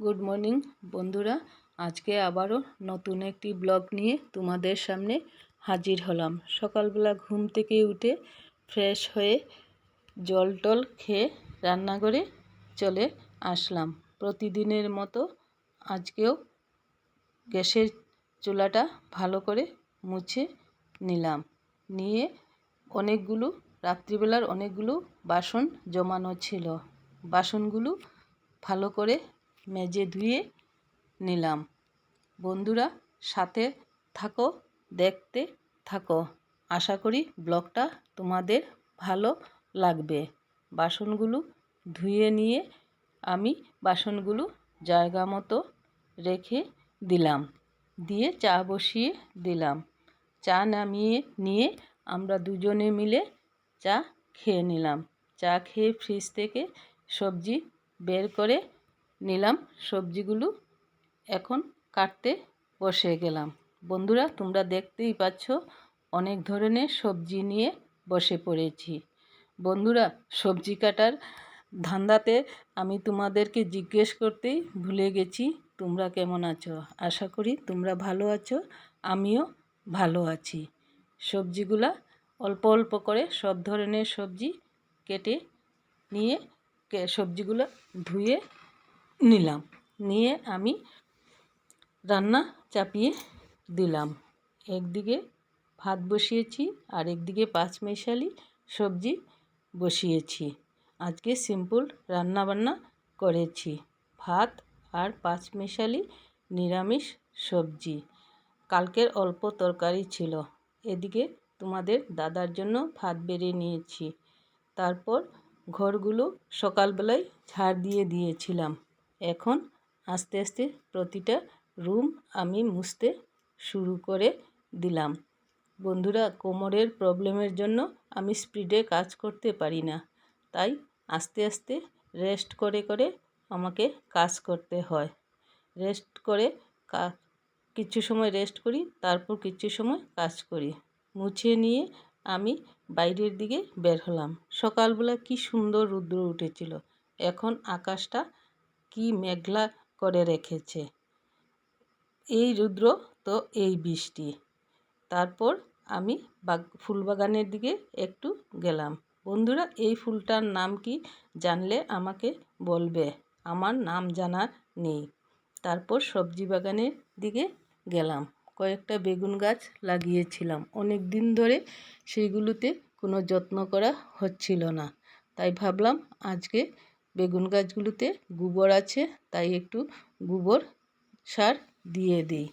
Good morning বন্ধুরা। আজকে আবারও নতুন একটি ব্লগ নিয়ে তোমাদের সামনে হাজির হলাম। সকালবেলা ঘুম থেকে উঠে ফ্রেশ হয়ে জল টল খেয়ে রান্নাঘরে চলে আসলাম। প্রতিদিনের মতো আজকেও গ্যাসের চুলাটা ভালো করে মুছে নিলাম। নিয়ে অনেকগুলো, রাত্রিবেলার অনেকগুলো বাসন জমানো ছিল। বাসনগুলো ভালো করে মেজে ধুয়ে নিলাম। বন্ধুরা, সাথে থাকো, দেখতে থাকো। আশা করি ব্লগটা তোমাদের ভালো লাগবে। বাসনগুলো ধুয়ে নিয়ে আমি বাসনগুলো জায়গা মতো রেখে দিলাম। দিয়ে চা বসিয়ে দিলাম। চা নামিয়ে নিয়ে আমরা দুজনে মিলে চা খেয়ে নিলাম। চা খেয়ে ফ্রিজ থেকে সবজি বের করে নিলাম সবজিগুলো। এখন কাটতে বসে গেলাম। বন্ধুরা, তোমরা দেখতেই পাচ্ছ অনেক ধরনের সবজি নিয়ে বসে পড়েছি। বন্ধুরা, সবজি কাটার ধান্দাতে আমি তোমাদেরকে জিজ্ঞেস করতেই ভুলে গেছি, তোমরা কেমন আছো? আশা করি তোমরা ভালো আছো, আমিও ভালো আছি। সবজিগুলা অল্প অল্প করে সব ধরনের সবজি কেটে নিয়ে সবজিগুলো ধুয়ে নিলাম। নিয়ে আমি রান্না চাপিয়ে দিলাম। একদিকে ভাত বসিয়েছি, আর একদিকে পাঁচমিশালি সবজি বসিয়েছি। আজকে সিম্পল রান্নাবান্না করেছি। ভাত আর পাঁচমিশালি নিরামিষ সবজি। কালকের অল্প তরকারি ছিল। এদিকে তোমাদের দাদার জন্য ভাত বেড়ে নিয়েছি। তারপর ঘরগুলো সকালবেলায় ঝাড় দিয়ে দিয়েছিলাম। এখন আস্তে আস্তে প্রতিটা রুম আমি মুছতে শুরু করে দিলাম। বন্ধুরা, কোমরের প্রবলেমের জন্য আমি স্পিডে কাজ করতে পারি না। তাই আস্তে আস্তে রেস্ট করে করে আমাকে কাজ করতে হয়। রেস্ট করে কিছু সময় রেস্ট করি, তারপর কিছু সময় কাজ করি। মুছে নিয়ে আমি বাইরের দিকে বের হলাম। সকালবেলা কি সুন্দর রুদ্র উঠেছিল। এখন আকাশটা কি মেঘলা করে রেখেছে। এই রুদ্র তো এই বৃষ্টি। তারপর আমি বাগ, ফুলবাগানের দিকে একটু গেলাম। বন্ধুরা, এই ফুলটার নাম কি জানলে আমাকে বলবে। আমার নাম জানা নেই। তারপর সবজি বাগানের দিকে গেলাম। কয়েকটা বেগুন গাছ লাগিয়েছিলাম। অনেক দিন ধরে সেইগুলোতে কোনো যত্ন করা হচ্ছিল না। তাই ভাবলাম আজকে বেগুন গাছগুলোতে গোবর আছে, তাই একটু গোবর সার দিয়ে দিই।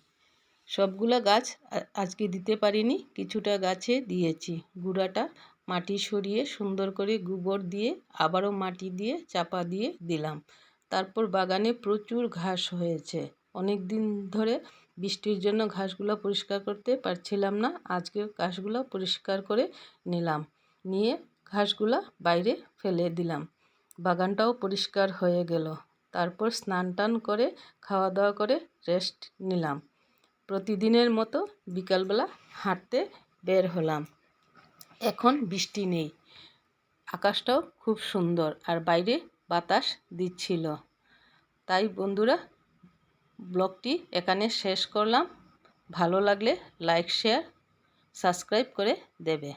সবগুলো গাছ আজকে দিতে পারিনি, কিছুটা গাছে দিয়েছি। গুঁড়াটা মাটি সরিয়ে সুন্দর করে গোবর দিয়ে, আবারও মাটি দিয়ে চাপা দিয়ে দিলাম। তারপর বাগানে প্রচুর ঘাস হয়েছে। অনেক দিন ধরে বৃষ্টির জন্য ঘাসগুলো পরিষ্কার করতে পারছিলাম না, আজকে ঘাসগুলো পরিষ্কার করে নিলাম। নিয়ে ঘাসগুলো বাইরে ফেলে দিলাম। বাগানটাও পরিষ্কার হয়ে গেল। তারপর স্নান টান করে খাওয়া দাওয়া করে রেস্ট নিলাম। প্রতিদিনের মতো বিকালবেলা হাঁটতে বের হলাম। এখন বৃষ্টি নেই। আকাশটাও খুব সুন্দর আর বাইরে বাতাস দিচ্ছিল। তাই বন্ধুরা, ব্লগটি এখানে শেষ করলাম। ভালো লাগলে লাইক, শেয়ার, সাবস্ক্রাইব করে দেবে।